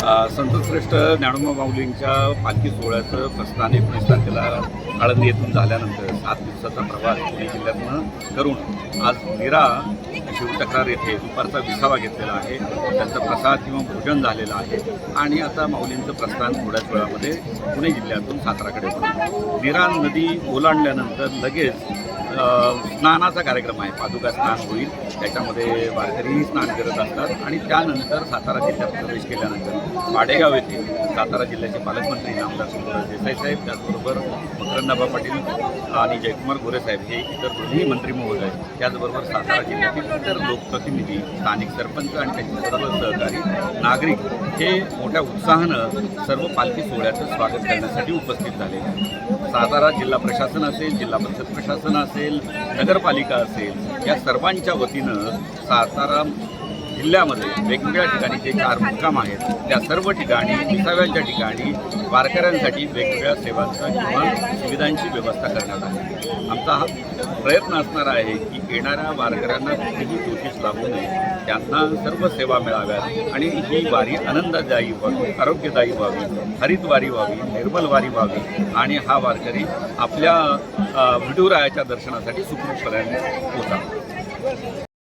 संतश्रेष्ठ ज्ञानोबा माऊलींच्या पालखी सोहळ्याचं प्रस्थान त्याला तारखेला आळंदी येथून झाल्यानंतर सात दिवसाचा प्रवास पुणे जिल्ह्यातनं करून आज निरा शिवचक्रार येथे दुपारचा विसावा घेतलेला आहे. त्यांचा प्रसाद किंवा भोजन झालेलं आहे. आणि आता माऊलींचं प्रस्थान थोड्याच वेळामध्ये पुणे जिल्ह्यातून साताराकडे होणार नदी ओलांडल्यानंतर लगेच स्नानाचा कार्यक्रम आहे. पादुका स्नान होईल. त्याच्यामध्ये वारकरीही स्नान करत असतात. आणि त्यानंतर सातारा जिल्ह्यात प्रवेश केल्यानंतर पाडेगाव येथे सातारा जिल्ह्याचे पालकमंत्री नामदार सुंदर देसाई साहेब त्याचबरोबर मकरंदाबा पाटील आणि जयकुमार गोरे साहेब हे इतर दोन्ही मंत्री महोदय त्याचबरोबर सातारा जिल्ह्यातील इतर लोकप्रतिनिधी स्थानिक सरपंच आणि त्यांचे सर्व सहकारी नागरिक हे मोठ्या उत्साहानं सर्व पालखी सोहळ्याचं स्वागत करण्यासाठी उपस्थित झाले. सातारा जिल्हा प्रशासन असेल जिल्हा परिषद प्रशासन असेल नगरपालिका असेल या सर्वांच्या वतीनं सातारा जिल्ह्यामध्ये वेगवेगळ्या ठिकाणी जे चार मुक्काम आहेत त्या सर्व ठिकाणी विसाव्यांच्या ठिकाणी वारकऱ्यांसाठी वेगवेगळ्या सेवांचा किंवा सुविधांची व्यवस्था करण्यात आली. आमचा हा प्रयत्न असणार आहे की येणाऱ्या वारकऱ्यांना कुठेही कोशिश लागू नये. त्यांना सर्व सेवा मिळाव्यात आणि ही वारी आनंददायी व्हावी आरोग्यदायी व्हावी हरित वारी व्हावी निर्मल वारी व्हावी आणि हा वारकरी आपल्या विठुरायाच्या दर्शनासाठी सुखरूपपणे होता